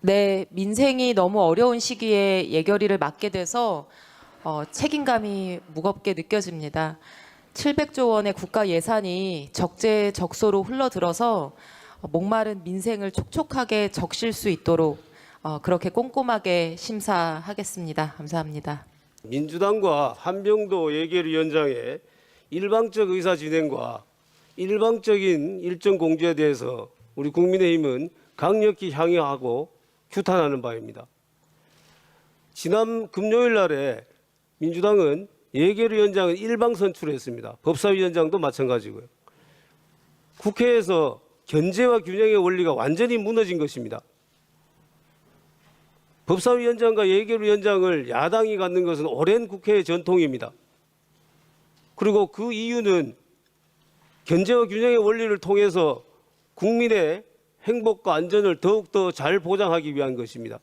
네, 민생이 너무 어려운 시기에 예결위를 맡게 돼서 어, 책임감이 무겁게 느껴집니다. 700조 원의 국가 예산이 적재적소로 흘러들어서 어, 목마른 민생을 촉촉하게 적실 수 있도록 어, 그렇게 꼼꼼하게 심사하겠습니다. 감사합니다. 민주당과 한병도 예결위원장의 일방적 의사 진행과 일방적인 일정 공지에 대해서 우리 국민의힘은 강력히 항의하고 규탄하는 바입니다. 지난 금요일 날에 민주당은 예결위원장을 일방 선출했습니다. 법사위원장도 마찬가지고요. 국회에서 견제와 균형의 원리가 완전히 무너진 것입니다. 법사위원장과 예결위원장을 야당이 갖는 것은 오랜 국회의 전통입니다. 그리고 그 이유는 견제와 균형의 원리를 통해서 국민의 행복과 안전을 더욱더 잘 보장하기 위한 것입니다.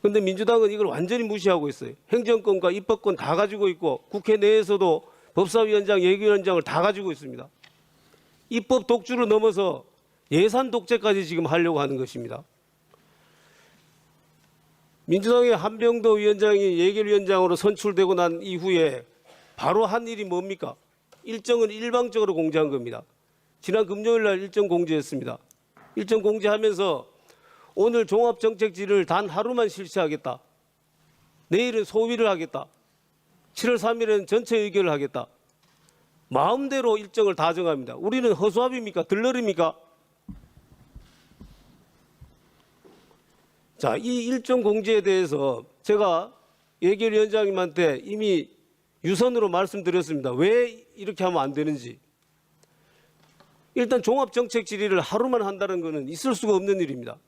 그런데 민주당은 이걸 완전히 무시하고 있어요. 행정권과 입법권 다 가지고 있고 국회 내에서도 법사위원장, 예결위원장을 다 가지고 있습니다. 입법 독주를 넘어서 예산 독재까지 지금 하려고 하는 것입니다. 민주당의 한병도 위원장이 예결위원장으로 선출되고 난 이후에 바로 한 일이 뭡니까? 일정은 일방적으로 공지한 겁니다. 지난 금요일 날 일정 공지했습니다. 일정 공지하면서 오늘 종합정책질을 단 하루만 실시하겠다. 내일은 소위를 하겠다. 7월 3일에는 전체 의결을 하겠다. 마음대로 일정을 다 정합니다. 우리는 허수아비입니까? 들러리입니까? 자, 이 일정 공지에 대해서 제가 예결위원장님한테 이미 유선으로 말씀드렸습니다. 왜 이렇게 하면 안 되는지. 일단 종합정책 질의를 하루만 한다는 것은 있을 수가 없는 일입니다.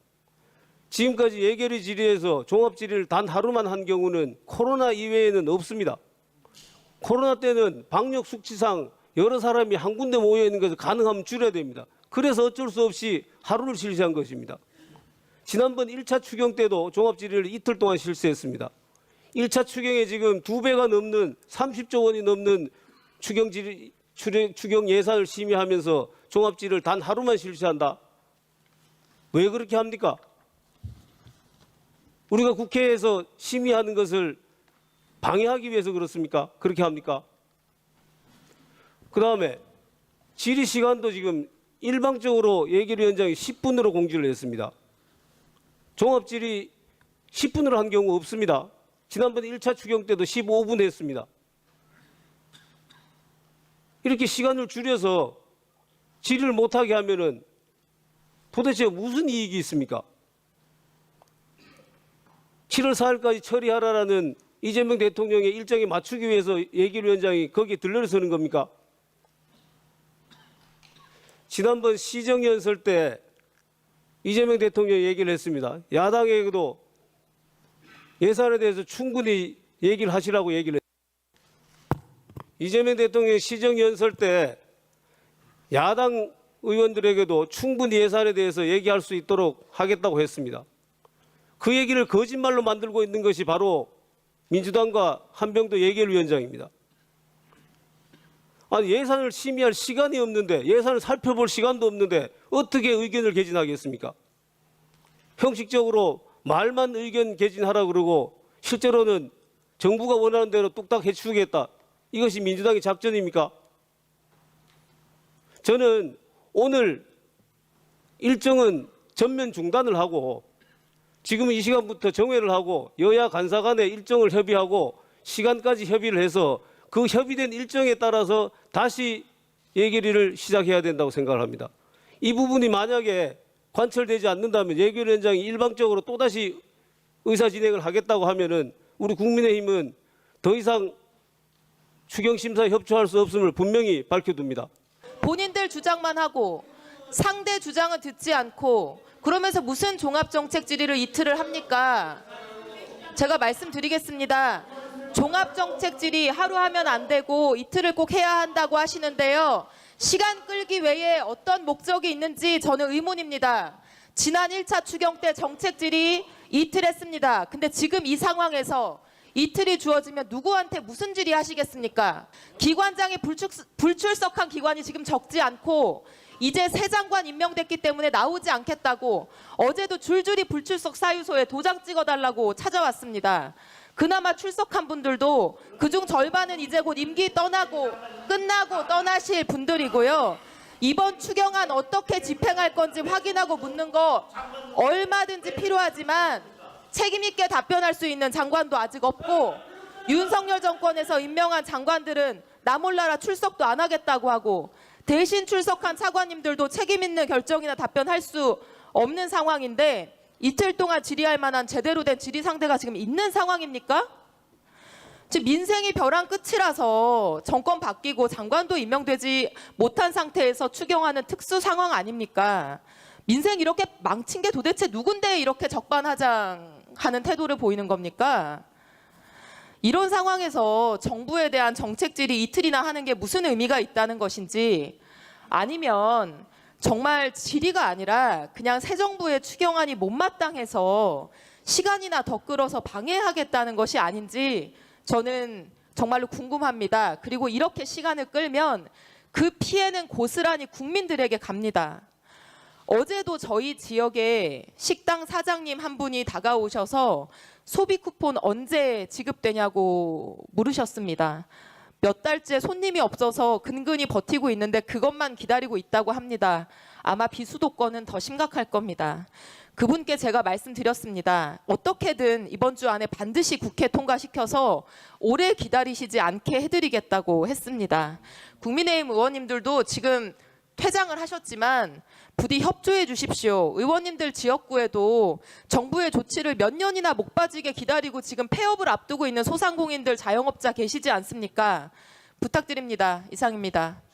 지금까지 예결위 질의에서 종합 질의를 단 하루만 한 경우는 코로나 이외에는 없습니다. 코로나 때는 방역 수치상 여러 사람이 한 군데 모여 있는 것을 가능하면 줄여야 됩니다. 그래서 어쩔 수 없이 하루를 실시한 것입니다. 지난번 1차 추경 때도 종합 질의를 이틀 동안 실시했습니다. 1차 추경에 지금 두 배가 넘는 30조 원이 넘는 추경 질의 추경 예산을 심의하면서 종합 질의를 단 하루만 실시한다. 왜 그렇게 합니까? 우리가 국회에서 심의하는 것을 방해하기 위해서 그렇습니까? 그렇게 합니까? 그 다음에 질의 시간도 지금 일방적으로 예결위원장이 10분으로 공지를 했습니다. 종합 질의 10분으로 한 경우 없습니다. 지난번 1차 추경 때도 15분 했습니다. 이렇게 시간을 줄여서 질의를 못하게 하면은 도대체 무슨 이익이 있습니까? 7월 4일까지 처리하라라는 이재명 대통령의 일정에 맞추기 위해서 예결위원장이 거기에 들러서는 겁니까? 지난번 시정연설 때 이재명 대통령이 얘기를 했습니다. 야당에게도 예산에 대해서 충분히 얘기를 하시라고 얘기를 했습니다. 이재명 대통령이 시정연설 때 야당 의원들에게도 충분히 예산에 대해서 얘기할 수 있도록 하겠다고 했습니다. 그 얘기를 거짓말로 만들고 있는 것이 바로 민주당과 한병도 예결위원장입니다. 아니 예산을 심의할 시간이 없는데 예산을 살펴볼 시간도 없는데 어떻게 의견을 개진하겠습니까? 형식적으로 말만 의견 개진하라 그러고 실제로는 정부가 원하는 대로 뚝딱 해주겠다. 이것이 민주당의 작전입니까? 저는 오늘 일정은 전면 중단을 하고 지금 이 시간부터 정회를 하고 여야 간사 간에 일정을 협의하고 시간까지 협의를 해서 그 협의된 일정에 따라서 다시 예결위를 시작해야 된다고 생각을 합니다. 이 부분이 만약에 관철되지 않는다면 예결위원장이 일방적으로 또다시 의사 진행을 하겠다고 하면은 우리 국민의힘은 더 이상 추경 심사에 협조할 수 없음을 분명히 밝혀둡니다. 본인들 주장만 하고 상대 주장은 듣지 않고 그러면서 무슨 종합정책 질의를 이틀을 합니까? 제가 말씀드리겠습니다. 종합정책 질의 하루 하면 안 되고 이틀을 꼭 해야 한다고 하시는데요. 시간 끌기 외에 어떤 목적이 있는지 저는 의문입니다. 지난 1차 추경 때 정책 질의 이틀 했습니다. 근데 지금 이 상황에서 이틀이 주어지면 누구한테 무슨 질의 하시겠습니까? 기관장이 불출, 불출 석한 기관이 지금 적지 않고 이제 새 장관 임명됐기 때문에 나오지 않겠다고 어제도 줄줄이 불출석 사유소에 도장 찍어달라고 찾아왔습니다. 그나마 출석한 분들도 그중 절반은 이제 곧 임기 떠나고 끝나고 떠나실 분들이고요. 이번 추경안 어떻게 집행할 건지 확인하고 묻는 거 얼마든지 필요하지만 책임 있게 답변할 수 있는 장관도 아직 없고 윤석열 정권에서 임명한 장관들은 나 몰라라 출석도 안 하겠다고 하고 대신 출석한 차관님들도 책임 있는 결정이나 답변할 수 없는 상황인데 이틀 동안 질의할 만한 제대로 된 질의 상대가 지금 있는 상황입니까? 지금 민생이 벼랑 끝이라서 정권 바뀌고 장관도 임명되지 못한 상태에서 추경하는 특수 상황 아닙니까? 민생 이렇게 망친 게 도대체 누군데 이렇게 적반하장하는 태도를 보이는 겁니까? 이런 상황에서 정부에 대한 정책 질의 이틀이나 하는 게 무슨 의미가 있다는 것인지 아니면 정말 질의가 아니라 그냥 새 정부의 추경안이 못마땅해서 시간이나 더 끌어서 방해하겠다는 것이 아닌지 저는 정말로 궁금합니다. 그리고 이렇게 시간을 끌면 그 피해는 고스란히 국민들에게 갑니다. 어제도 저희 지역에 식당 사장님 한 분이 다가오셔서 소비 쿠폰 언제 지급되냐고 물으셨습니다. 몇 달째 손님이 없어서 근근히 버티고 있는데 그것만 기다리고 있다고 합니다. 아마 비수도권은 더 심각할 겁니다. 그분께 제가 말씀드렸습니다. 어떻게든 이번 주 안에 반드시 국회 통과시켜서 오래 기다리시지 않게 해드리겠다고 했습니다. 국민의힘 의원님들도 지금 퇴장을 하셨지만 부디 협조해 주십시오. 의원님들 지역구에도 정부의 조치를 몇 년이나 목 빠지게 기다리고 지금 폐업을 앞두고 있는 소상공인들 자영업자 계시지 않습니까? 부탁드립니다. 이상입니다.